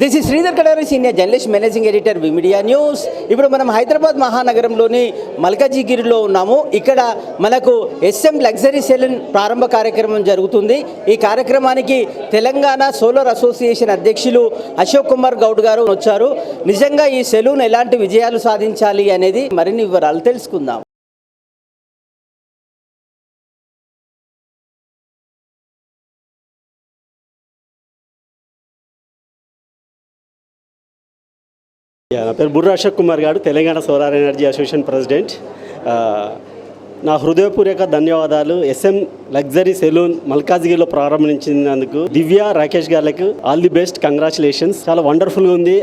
This is Sridhar Kadari senior journalist managing editor V Media news ఇప్పుడు మనం హైదరాబాద్ మహానగరంలోని మల్కాజిగిరిలో ఉన్నాము. ఇక్కడ మనకు ఎస్ఎం లగ్జరీ సెలూన్ ప్రారంభ కార్యక్రమం జరుగుతుంది. ఈ కార్యక్రమానికి తెలంగాణ సోలార్ అసోసియేషన్ అధ్యక్షులు అశోక్ కుమార్ గౌడ్ గారు వచ్చారు. నిజంగా ఈ సెలూన్ ఎలాంటి విజయాలు సాధించాలి అనేది మరిన్ని వివరాలు తెలుసుకుందాం. నా పేరు Burra Ashok Kumar garu Telangana solar energy association president. నా హృదయపూర్వక ధన్యవాదాలు. ఎస్ఎం లగ్జరీ సెలూన్ మల్కాజ్గిరిలో ప్రారంభించినందుకు దివ్య రాకేష్ గారికి ఆల్ ది బెస్ట్ కంగ్రాచులేషన్స్. చాలా వండర్ఫుల్గా ఉంది.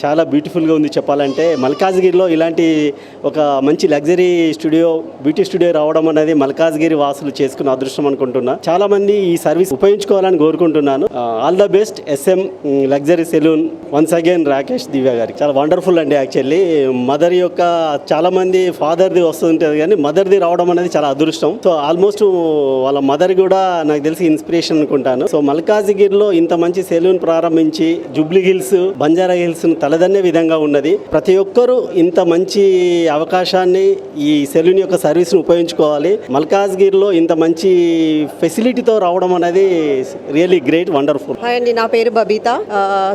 చాలా బ్యూటిఫుల్గా ఉంది చెప్పాలంటే. మల్కాజ్గిరిలో ఇలాంటి ఒక మంచి లగ్జరీ స్టూడియో బ్యూటీ స్టూడియో రావడం అనేది మల్కాజ్గిరి వాసులు చేసుకున్న అదృష్టం అనుకుంటున్నా. చాలా మంది ఈ సర్వీస్ ఉపయోగించుకోవాలని కోరుకుంటున్నాను. All the best SM luxury salon. Once again Rakesh Divya గారికి. చాలా వండర్ఫుల్ అండి యాక్చువల్లీ. మదర్ యొక్క చాలా మంది ఫాదర్ది వస్తుంటుంది కానీ మదర్ది రావడం అనేది చాలా అదృష్టం. సో ఆల్మోస్ట్ వాళ్ళ మదర్ కూడా నాకు తెలిసి ఇన్స్పిరేషన్ అనుకుంటాను. సో మల్కాజిగిరిలో ఇంత మంచి సెలూన్ ప్రారంభించి జుబ్లీ హిల్స్ బంజారా హిల్స్ తలదన్నే విధంగా ఉన్నది. ప్రతి ఒక్కరూ ఇంత మంచి అవకాశాన్ని ఈ సెలూన్ యొక్క సర్వీస్ను ఉపయోగించుకోవాలి. మల్కాజ్గిరిలో ఇంత మంచి ఫెసిలిటీతో రావడం అనేది రియల్లీ గ్రేట్ వండర్ఫుల్. హాయ్ అండి నా పేరు బబీత.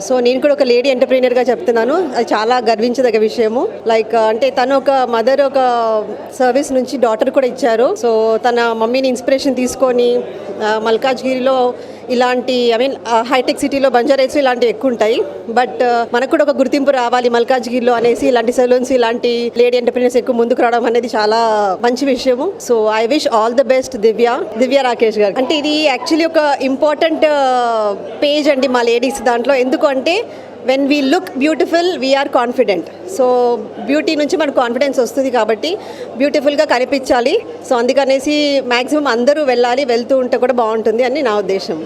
సో నేను కూడా ఒక లేడీ ఎంటర్ప్రీనియర్గా చెప్తున్నాను. అది చాలా గర్వించదగ్గ విషయము. లైక్ అంటే తను ఒక మదర్ ఒక సర్వీస్ నుంచి డాటర్ కూడా ఇచ్చారు. సో తన మమ్మీని ఇన్స్పిరేషన్ తీసుకొని మల్కాజ్గిరిలో ఇలాంటి ఐ మీన్ హైటెక్ సిటీలో బంజారైస్ ఇలాంటివి ఎక్కువ ఉంటాయి బట్ మనకు కూడా ఒక గుర్తింపు రావాలి మల్కాజ్గిరిలో అనేసి ఇలాంటి సెలూన్స్ ఇలాంటి లేడీ ఎంటర్ప్రీనర్స్ ఎక్కువ ముందుకు రావడం అనేది చాలా మంచి విషయము. So I wish all the best Divya Divya Rakesh garu. అంటే ఇది యాక్చువల్లీ ఒక ఇంపార్టెంట్ పేజ్ అండి మా లేడీస్ దాంట్లో. ఎందుకు అంటే when we look beautiful we are confident so beauty నుంచి మనకు కాన్ఫిడెన్స్ వస్తుంది కాబట్టి బ్యూటిఫుల్గా కనిపించాలి. సో అందుకనేసి మ్యాక్సిమం అందరూ వెళ్ళాలి వెళ్తూ ఉంటే కూడా బాగుంటుంది అని నా ఉద్దేశం.